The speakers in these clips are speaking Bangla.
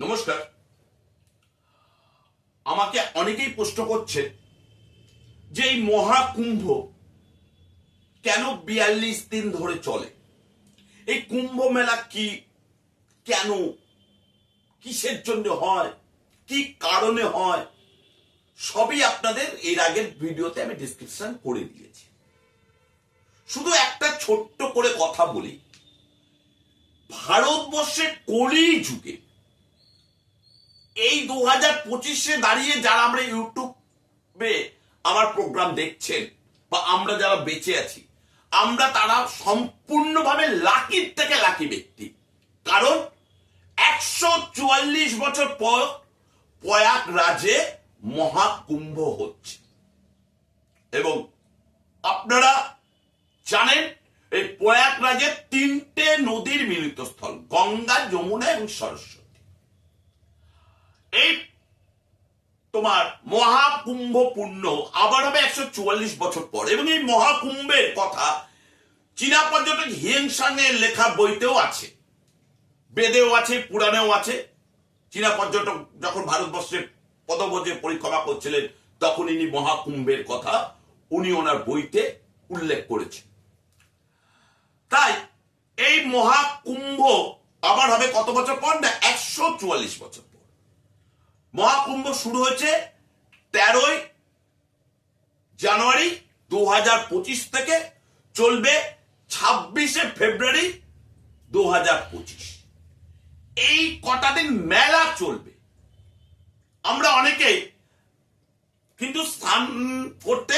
নমস্কার। আমাকে অনেকেই প্রশ্ন করছে যে এই মহাকুম্ভ কেন বিয়াল্লিশ দিন ধরে চলে? এই কুম্ভ মেলা কি, কেন, কিসের জন্য হয়, কি কারণে হয়, সবই আপনাদের এর আগের ভিডিওতে আমি ডিসক্রিপশন করে দিয়েছি। শুধু একটা ছোট্ট করে কথা বলি, ভারতবর্ষের কলি যুগে এই দু হাজার পঁচিশে দাঁড়িয়ে যারা আমরা ইউটিউবে আমার প্রোগ্রাম দেখছেন বা আমরা যারা বেঁচে আছি, আমরা তারা সম্পূর্ণভাবে লাকির থেকে লাকি ব্যক্তি। কারণ একশো চুয়াল্লিশ বছর পর প্রয়াগ রাজে মহাকুম্ভ হচ্ছে। এবং আপনারা জানেন, এই প্রয়াগরাজের তিনটে নদীর মিলিত স্থল, গঙ্গা, যমুনা এবং সরস্বতী এই তোমার মহাকুম্ভ পূর্ণ আবার হবে একশো চুয়াল্লিশ বছর পর। এবং এই মহাকুম্ভের কথা চীনা পর্যটক হিয়েংসাং এর লেখা বইতেও আছে। বেদেও আছে, পুরাণেও আছে। চীনা পর্যটক যখন ভারতবর্ষের পদবজে পরিক্রমা করছিলেন, তখন ইনি মহাকুম্ভের কথা উনি ওনার বইতে উল্লেখ করেছেন। তাই এই মহাকুম্ভ আবার হবে কত বছর পর না, একশো চুয়াল্লিশ বছর। মহাকুম্ভ শুরু হয়েছে তেরোই জানুয়ারি দু হাজার পঁচিশ থেকে চলবে ছাব্বিশে ফেব্রুয়ারি দু হাজার পঁচিশ। এই কটা দিন মেলা চলবে। আমরা অনেকেই কিন্তু স্নান করতে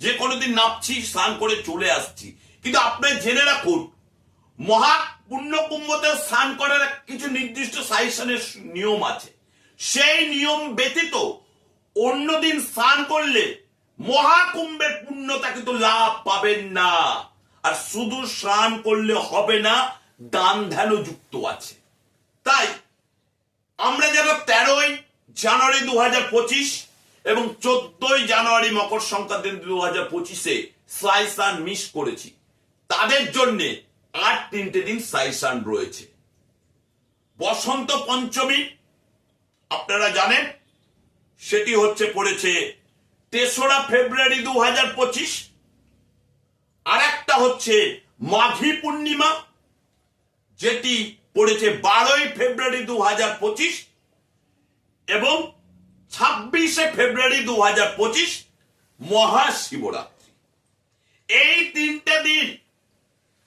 যে কোনোদিন নামছি, স্নান করে চলে আসছি। কিন্তু আপনি জেনে রাখুন, মহা পুণ্যকুম্ভতে স্নান করার কিছু নির্দিষ্ট সাইশনের নিয়ম আছে। সেই নিয়ম ব্যতীত অন্যদিন স্নান করলে মহাকুম্ভের পুণ্যতা কিন্তু লাভ পাবেন না। আর শুধু স্নান করলে হবে না, দান ধ্যানও যুক্ত আছে। তাই আমরা যারা তেরোই জানুয়ারি দু হাজার পঁচিশ এবং চোদ্দই জানুয়ারি মকর সংক্রান্তি দু হাজার পঁচিশে সাইসান মিস করেছি। তাদের জন্য আর তিনটে দিন সাইসান রয়েছে। বসন্ত পঞ্চমী আপনারা জানেন? সেটি হচ্ছে পড়েছে তেসরা ফেব্রুয়ারি দু হাজার পঁচিশ। আর একটা হচ্ছে মাঘী পূর্ণিমা, যেটি পড়েছে বারোই ফেব্রুয়ারি দু হাজার পঁচিশ এবং ছাব্বিশে ফেব্রুয়ারি দু হাজার পঁচিশ মহাশিবরাত্রি। এই তিনটে দিন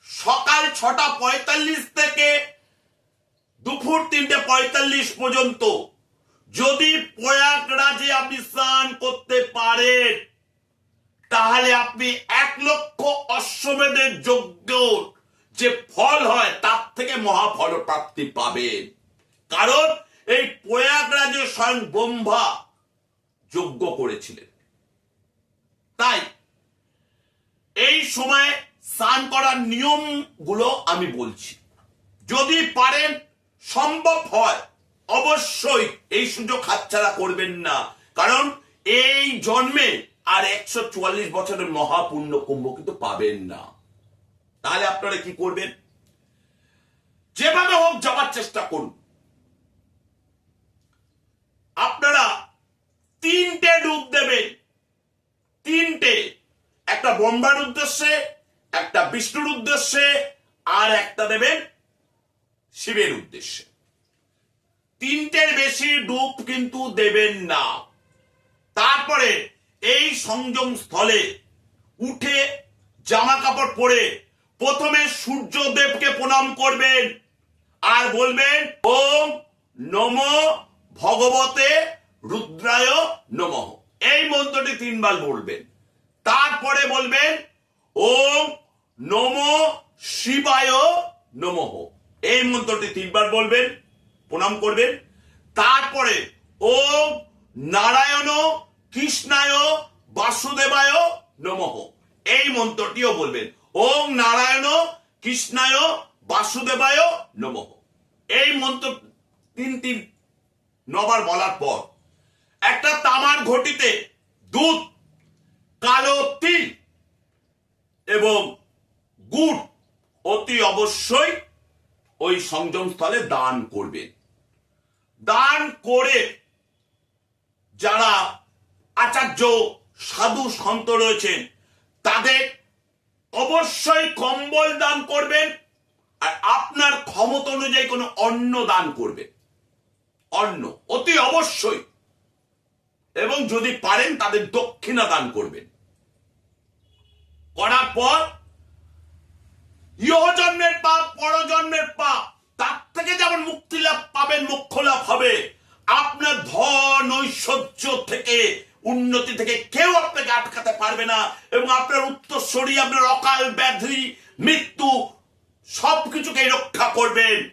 সকাল ছটা পঁয়তাল্লিশ থেকে দুপুর তিনটে পঁয়তাল্লিশ পর্যন্ত যদি প্রয়াগরাজে আপনি স্নান করতে পারেন, তাহলে আপনি এক লক্ষ অশ্বমেধের যোগ্য যে ফল হয় তার থেকে মহাফল প্রাপ্তি পাবেন। কারণ এই প্রয়াগরাজে স্বয়ং ব্রহ্মা যজ্ঞ করেছিলেন। তাই এই সময় স্নান করার নিয়মগুলো আমি বলছি। যদি পারেন, সম্ভব হয়। অবশ্যই এই সুযোগ হাতছাড়া করবেন না। কারণ এই জন্মে আর একশো চুয়াল্লিশ বছরের মহাপুণ্য কুম্ভ কিন্তু পাবেন না। তাহলে আপনারা কি করবেন? যেভাবে হোক যাওয়ার চেষ্টা করুন। আপনারা তিনটে ডুব দেবেন। তিনটে। একটা ব্রহ্মার উদ্দেশ্যে, একটা বিষ্ণুর উদ্দেশ্যে, আর একটা দেবেন শিবের উদ্দেশ্যে। তিনটের বেশি ডুব কিন্তু দেবেন না। তারপরে এই সংযম স্থলে উঠে জামা কাপড় পরে প্রথমে সূর্যদেবকে প্রণাম করবেন আর বলবেন, ওম নম ভগবতে রুদ্রায় নমঃ। এই মন্ত্রটি তিনবার বলবেন। তারপরে বলবেন, ওম নম শিবায় নমঃ। এই মন্ত্রটি তিনবার বলবেন। প্রণাম করবেন। তারপরে ওম নারায়ণ কৃষ্ণায় বাসুদেবায় নমঃ। এই মন্ত্রটিও বলবেন। ওম নারায়ণ কৃষ্ণায় বাসুদেবায় নমঃ। এই মন্ত্র তিন তিন নবার বলার পর একটা তামার ঘটিতে দুধ, কালো তিল এবং গুড় অতি অবশ্যই ওই সংযম স্থলে দান করবেন। দান করে যারা আচার্য সাধু সন্ত রয়েছেন, তাদের অবশ্যই কম্বল দান করবেন আর আপনার ক্ষমতা অনুযায়ী কোনো অন্ন দান করবেন। অন্ন, অতি অবশ্যই। এবং যদি পারেন, তাদের দক্ষিণা দান করবেন। করার পর ইহজন্মের পাপ, পরজন্মের পাপ তার থেকে যেমন মুক্তি লাভ পাবেন মোক্ষ লাভ হবে। আপনার ধন, ঐশ্বর্য থেকে, উন্নতি থেকে কেউ আপনাকে আটকাতে পারবে না এবং আপনার উত্তরস্বরী আপনার অকাল ব্যাধি, মৃত্যু সবকিছুকে রক্ষা করবেন।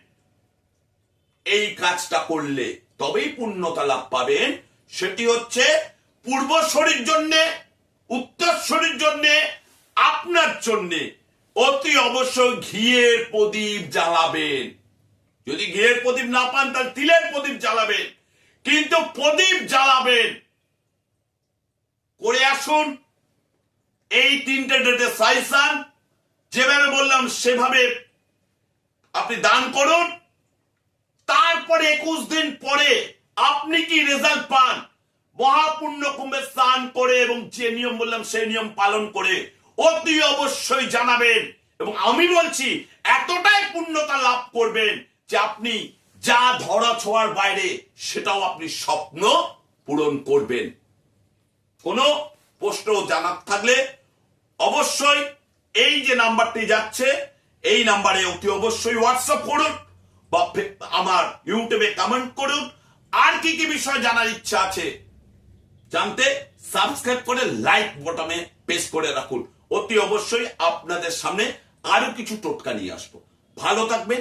এই কাজটা করলে তবেই পূর্ণতা লাভ পাবেন। সেটি হচ্ছে পূর্ব পূর্বশরীর জন্যে উত্তরস্বরীর জন্যে, আপনার জন্যে অতি অবশ্যই ঘিয়ের প্রদীপ জ্বালাবেন। যদি ঘিয়ের প্রদীপ না পান, তাহলে তিলের প্রদীপ জ্বালাবেন। কিন্তু প্রদীপ জ্বালাবেন। করে আসুন, এই তিনটে ডেটে সাইসান যেভাবে বললাম, সেভাবে আপনি দান করুন। তারপরে একুশ দিন পরে আপনি কি রেজাল্ট পান? মহাপুণ্য কুম্ভে স্নান করে এবং যে নিয়ম বললাম, সেই নিয়ম পালন করে অতি অবশ্যই জানাবেন। এবং আমি বলছি, এতটাই পুণ্যতা লাভ করবেন যে আপনি যা ধরা ছোঁয়ার বাইরে সেটাও আপনি স্বপ্ন পূরণ করবেন। কোনো প্রশ্ন জানার থাকলে অবশ্যই এই যে নাম্বারটি যাচ্ছে, এই নাম্বারে অতি অবশ্যই হোয়াটসঅ্যাপ করুন বা আমার ইউটিউবে কমেন্ট করুন। আর কি কি বিষয় জানার ইচ্ছা আছে জানতে সাবস্ক্রাইব করে লাইক বটনে প্রেস করে রাখুন। অতি অবশ্যই আপনাদের সামনে আরও কিছু টোটকা নিয়ে আসব। ভালো থাকবেন